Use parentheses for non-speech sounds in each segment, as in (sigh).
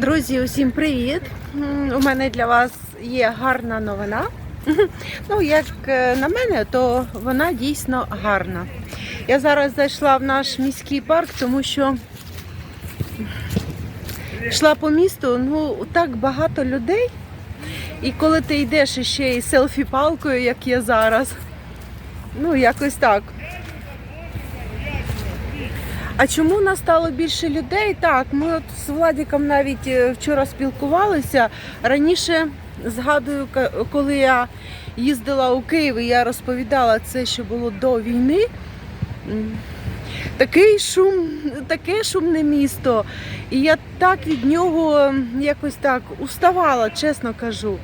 Друзі, усім привіт! У мене для вас є гарна новина. (laughs) Ну, як е, на мене, то вона дійсно гарна. Я зараз зайшла в наш міський парк, тому що йшла по місту, ну так багато людей. І коли ти йдеш ще й селфі-палкою, як я зараз, ну якось так. А чому нас стало більше людей? Так, ми от з Владіком навіть е, вчора спілкувалися. Раніше згадую, коли я їздила у Київ, і я розповідала це, що було до війни. Такий шум, таке шумне місто. І я так від нього якось так уставала, чесно кажу.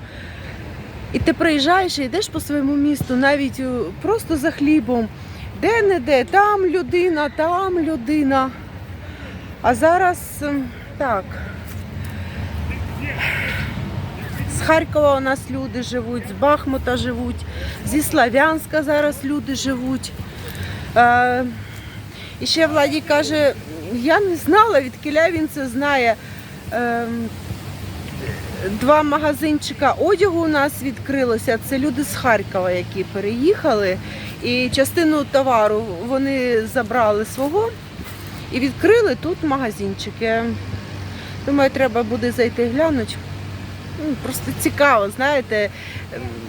І ти приїжджаєш і йдеш по своєму місту, навіть е, просто за хлібом. Де-не-де, там людина, там людина. А зараз ем, так. З Харкова у нас люди живуть, з Бахмута живуть, зі Славянська зараз люди живуть. Е, і ще Владі каже, я не знала, від кіля він це знає. Е, Два магазинчика одягу у нас відкрилося. Це люди з Харкова, які переїхали. І частину товару вони забрали свого і відкрили тут магазинчики. Думаю, треба буде зайти глянути. Ну, Просто цікаво, знаєте,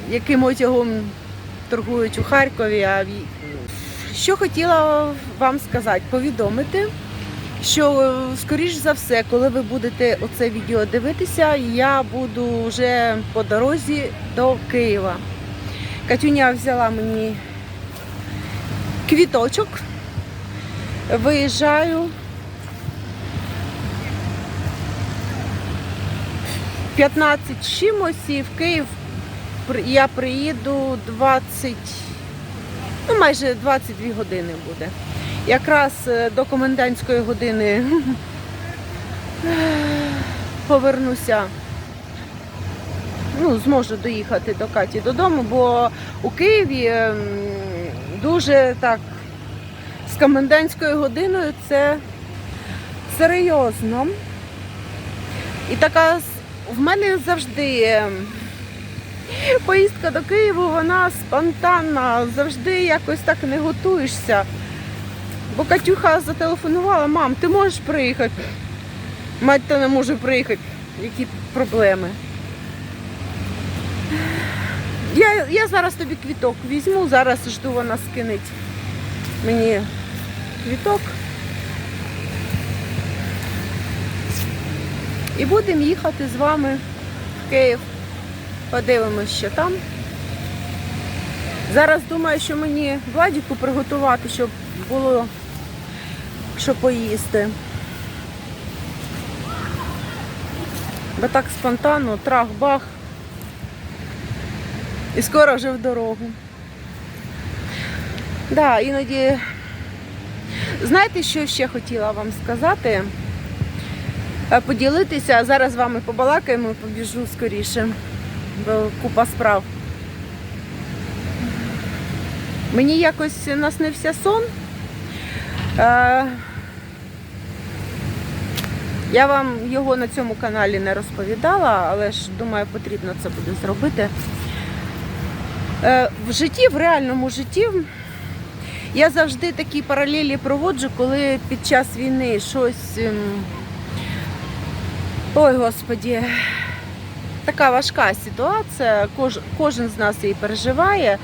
яким одягом торгують у Харкові. А що хотіла вам сказати, повідомити, що скоріш за все, коли ви будете оце відео дивитися, я буду вже по дорозі до Києва. Катюня взяла мені квіточок. Виїжджаю. 15 чимось і в Київ я приїду 20, ну майже 22 години буде. Якраз е, до комендантської години (laughs) повернуся. Ну, зможу доїхати до Каті додому, бо у Києві ем, дуже так з комендантською годиною це серйозно. І така в мене завжди ем, поїздка до Києва, вона спонтанна, завжди якось так не готуєшся. Бо Катюха зателефонувала, мам, ти можеш приїхати? Мать та не може приїхати. Які проблеми? Я, зараз тобі квіток візьму, зараз жду, вона скинеть мені квіток. І будемо їхати з вами в Київ. Подивимось, що там. Зараз думаю, що мені Владіку приготувати, щоб було що поїсти. Бо так спонтанно, трах-бах. І скоро вже в дорогу. Да, іноді. Знаєте, що ще хотіла вам сказати? Е, Поділитися. Зараз з вами побалакаємо, побіжу скоріше, бо купа справ. Мені якось наснився сон. Е, Я вам його на цьому каналі не розповідала, але ж думаю, потрібно це буде зробити. Е, В житті, в реальному житті, я завжди такі паралелі проводжу, коли під час війни щось. ем, Ой, господі, така важка ситуація, кож, кожен з нас її переживає.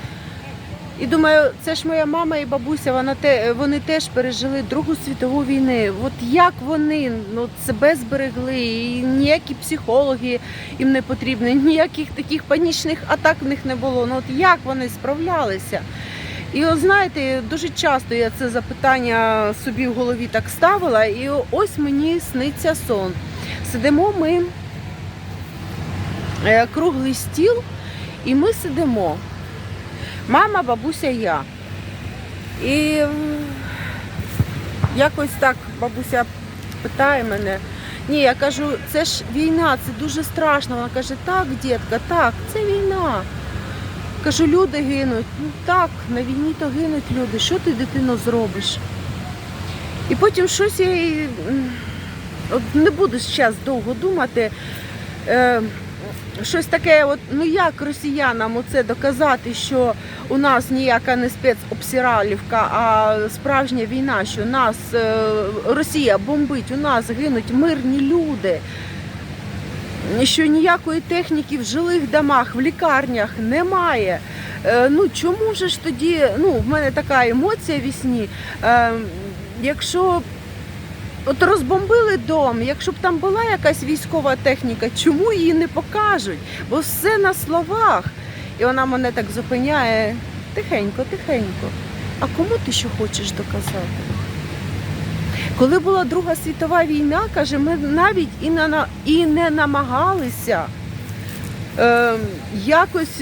І думаю, це ж моя мама і бабуся, вона те, вони теж пережили Другу світову війну. От як вони ну, себе зберегли, і ніякі психологи їм не потрібні, ніяких таких панічних атак в них не було. Ну от як вони справлялися? І от знаєте, дуже часто я це запитання собі в голові так ставила, і ось мені сниться сон. Сидимо ми е, круглий стіл, і ми сидимо. Мама, бабуся, я. І якось так бабуся питає мене. Ні, я кажу, це ж війна, це дуже страшно. Вона каже, так, дітка, так, це війна. Кажу, люди гинуть. Ну так, на війні то гинуть люди. Що ти, дитино, зробиш? І потім щось я от не буду зараз довго думати. Щось таке, от, ну як росіянам оце доказати, що у нас ніяка не спецобсиралівка, а справжня війна, що нас е, Росія бомбить, у нас гинуть мирні люди. Що ніякої техніки в жилих домах, в лікарнях немає. Е, ну чому ж тоді, ну в мене така емоція вісні, е, якщо от розбомбили дом, якщо б там була якась військова техніка, чому її не покажуть? Бо все на словах. І вона мене так зупиняє тихенько, тихенько. А кому ти що хочеш доказати? Коли була Друга світова війна, каже, ми навіть і на- і не намагалися е, якось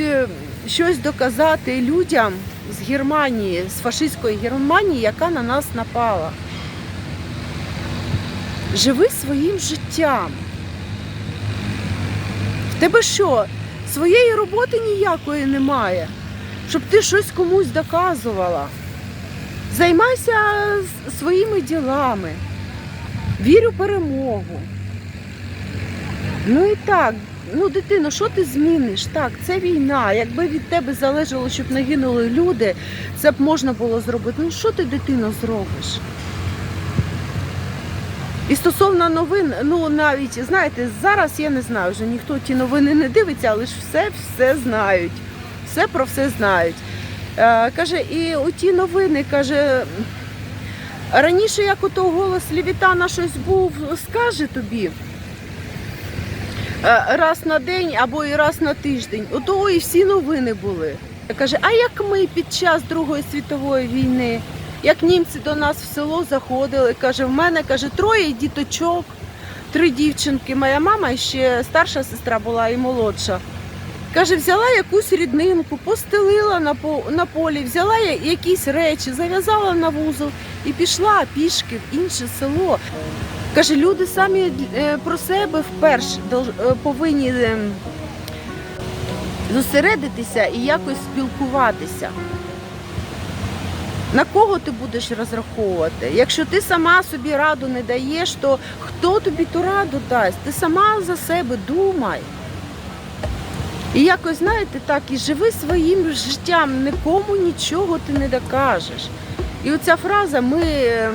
щось доказати людям з Германії, з фашистської Германії, яка на нас напала. Живи своїм життям. В тебе що? Своєї роботи ніякої немає, щоб ти щось комусь доказувала. Займайся своїми ділами. Вірю перемогу. Ну і так, ну дитино, що ти зміниш? Так, це війна. Якби від тебе залежало, щоб не гинули люди, це б можна було зробити. Ну що ти, дитино, зробиш? І стосовно новин, ну навіть знаєте, зараз я не знаю, вже ніхто ті новини не дивиться, але ж все все знають. Все про все знають. Е, каже, і оті новини, каже, раніше, як ото голос Лівітана щось був, скаже тобі е, раз на день або і раз на тиждень. Ото і всі новини були. Каже, а як ми під час Другої світової війни, як німці до нас в село заходили, каже, в мене каже, троє діточок, три дівчинки. Моя мама ще старша сестра була і молодша. Каже, взяла якусь ріднинку, постелила на, на полі, взяла якісь речі, зав'язала на вузол і пішла пішки в інше село. Каже, люди самі е, про себе вперше е, повинні е, зосередитися і якось спілкуватися. На кого ти будеш розраховувати? Якщо ти сама собі раду не даєш, то хто тобі ту раду дасть? Ти сама за себе думай. І якось, знаєте, так, і живи своїм життям, нікому нічого ти не докажеш. І оця фраза ми е,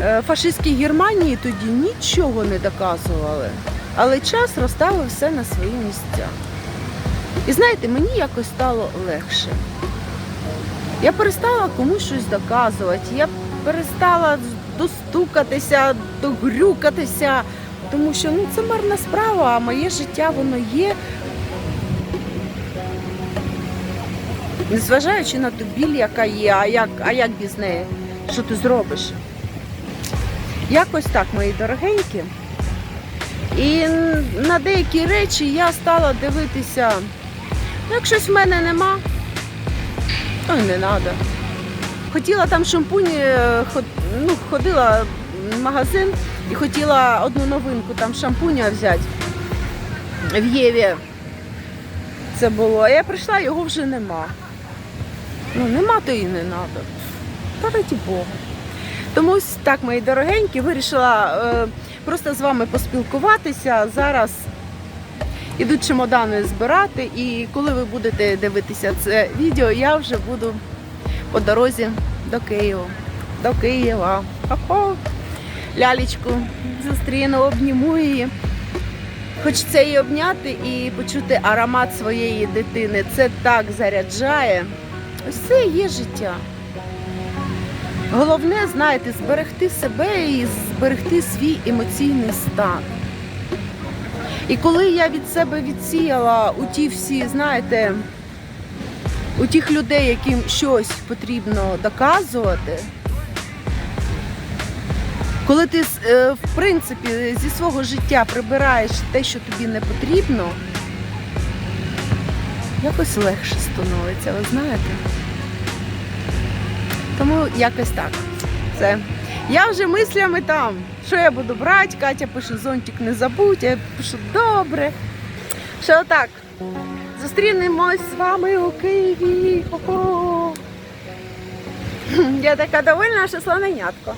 е, фашистській Германії тоді нічого не доказували. Але час розставив все на свої місця. І знаєте, мені якось стало легше. Я перестала комусь щось доказувати, я перестала достукатися, догрюкатися, тому що ну, це марна справа, а моє життя воно є. Незважаючи на ту біль, яка є, а як, а як без неї? Що ти зробиш? Якось так, мої дорогенькі. І на деякі речі я стала дивитися, ну, як щось в мене нема, то не треба. Хотіла там шампунь, е, ну, ходила в магазин і хотіла одну новинку там шампуня взяти в Єві. Це було. А я прийшла, його вже нема. Ну, нема, то і не треба. Раді Бога. Тому так, мої дорогенькі, вирішила е, просто з вами поспілкуватися. Зараз ідуть чемодани збирати, і коли ви будете дивитися це відео, я вже буду по дорозі до Києва. До Києва. Хо-хо. Лялечку зустріну, обніму її. Хочеться її обняти і почути аромат своєї дитини. Це так заряджає. Ось це є життя. Головне, знаєте, зберегти себе і зберегти свій емоційний стан. І коли я від себе відсіяла у ті всі, знаєте, у тих людей, яким щось потрібно доказувати, коли ти е, в принципі зі свого життя прибираєш те, що тобі не потрібно, якось легше становиться, ви знаєте. Тому якось так. Це. Я вже мислями там, що я буду брати. Катя пише, зонтик не забудь, я пишу добре. Що так. Зустрінемось з вами у Києві. Хо-хо. Я така довольна, що слоненятко.